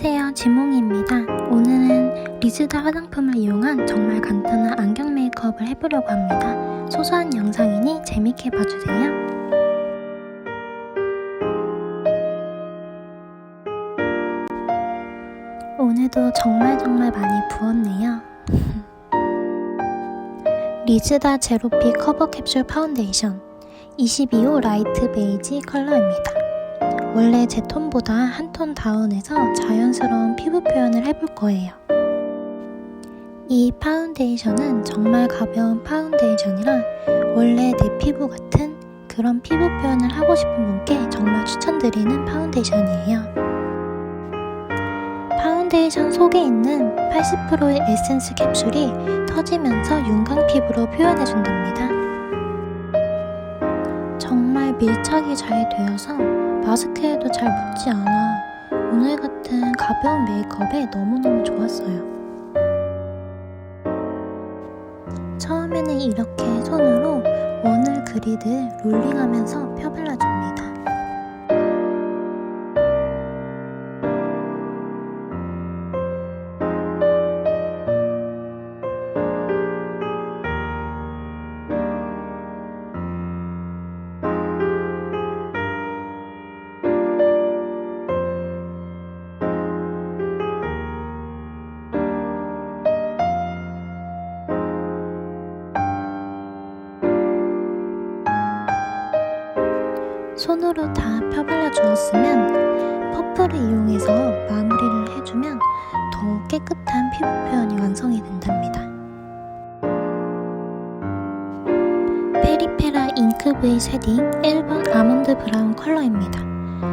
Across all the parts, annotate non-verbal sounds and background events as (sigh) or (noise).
안녕하세요. 지몽이입니다. 오늘은 리즈다 화장품을 이용한 정말 간단한 안경 메이크업을 해보려고 합니다. 소소한 영상이니 재밌게 봐주세요. 오늘도 정말 정말 많이 부었네요. (laughs) 리즈다 제로피 커버 캡슐 파운데이션. 22호 라이트 베이지 컬러입니다 원래 제 톤보다 한 톤 다운해서 자연스러운 피부 표현을 해볼 거예요. 이 파운데이션은 정말 가벼운 파운데이션이라 원래 내 피부 같은 그런 피부 표현을 하고 싶은 분께 정말 추천드리는 파운데이션이에요. 파운데이션 속에 있는 80%의 에센스 캡슐이 터지면서 윤광 피부로 표현해준답니다. 정말 밀착이 잘 되어서 마스크에도 잘 묻지 않아 오늘 같은 가벼운 메이크업에 너무너무 좋았어요. 처음에는 이렇게 손으로 원을 그리듯 롤링하면서 펴발라줍니다. 손으로 다 펴발라 주었으면 퍼프를 이용해서 마무리를 해주면 더 깨끗한 피부 표현이 완성이 된답니다. 페리페라 잉크브의 쉐딩 1번 아몬드 브라운 컬러입니다.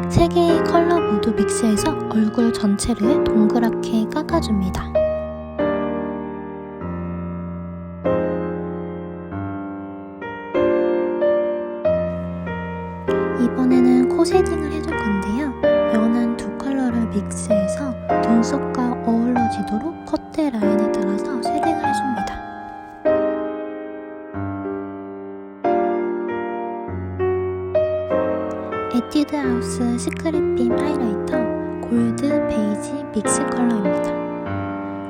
세 개의 컬러 모두 믹스해서 얼굴 전체를 동그랗게 깎아줍니다. 이번에는 코 쉐딩을 해줄 건데요. 연한 두 컬러를 믹스해서 눈썹과 어우러지도록 콧대 라인에 따라서 쉐딩을 해줍니다. 에뛰드 하우스 시크릿 빔 하이라이터 골드 베이지 믹스 컬러입니다.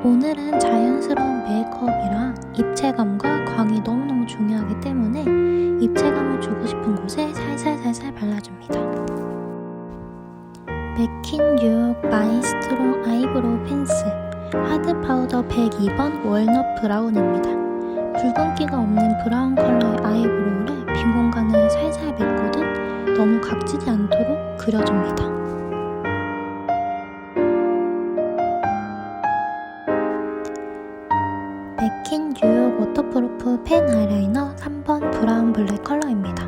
오늘은 자연스러운 메이크업이라 입체감과 광이 너무너무 중요하기 때문에 입체감 을 주고 싶은 곳에 살살살살 발라줍니다. 맥킨 뉴욕 마이스트로 아이브로우 펜슬 하드 파우더 102번 월넛 브라운입니다. 붉은기가 없는 브라운 컬러의 아이브로우를 빈 공간을 살살 메꾸듯 너무 각지지 않도록 그려줍니다. 블랙 컬러입니다.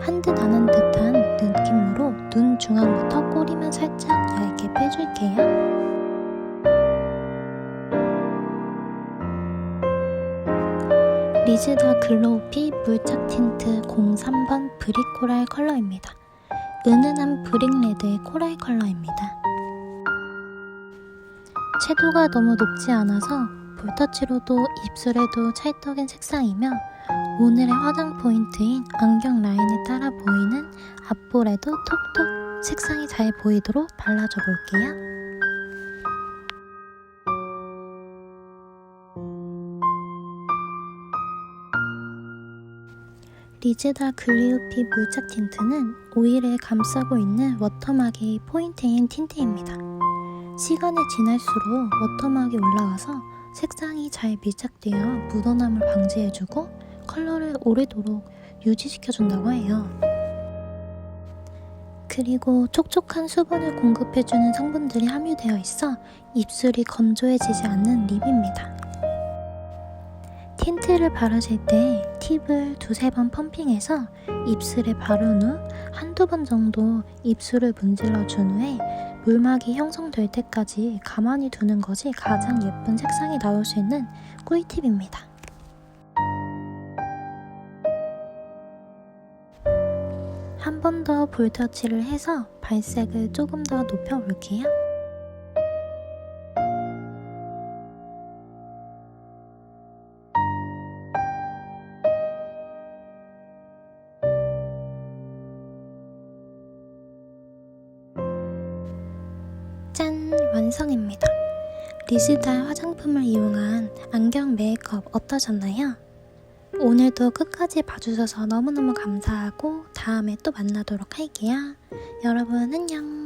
한 듯 안 한 듯한 느낌으로 눈 중앙부터 꼬리만 살짝 얇게 빼줄게요. 리즈더 글로우피 물착 틴트 03번 브릭 코랄 컬러입니다. 은은한 브릭 레드의 코랄 컬러입니다. 채도가 너무 높지 않아서 볼터치로도 입술에도 찰떡인 색상이며 오늘의 화장 포인트인 안경 라인에 따라 보이는 앞볼에도 톡톡 색상이 잘 보이도록 발라줘 볼게요. 리즈다 글리우피 물착 틴트는 오일에 감싸고 있는 워터막이 포인트인 틴트입니다. 시간이 지날수록 워터막이 올라와서 색상이 잘 밀착되어 묻어남을 방지해주고 컬러를 오래도록 유지시켜준다고 해요. 그리고 촉촉한 수분을 공급해주는 성분들이 함유되어 있어 입술이 건조해지지 않는 립입니다. 틴트를 바르실 때 팁을 두세 번 펌핑해서 입술에 바른 후 한두 번 정도 입술을 문질러 준 후에 물막이 형성될 때까지 가만히 두는 것이 가장 예쁜 색상이 나올 수 있는 꿀팁입니다. 한 번 더 볼터치를 해서 발색을 조금 더 높여볼게요. 짠! 완성입니다. 리스달 화장품을 이용한 안경 메이크업 어떠셨나요? 오늘도 끝까지 봐주셔서 너무너무 감사하고 다음에 또 만나도록 할게요. 여러분 안녕!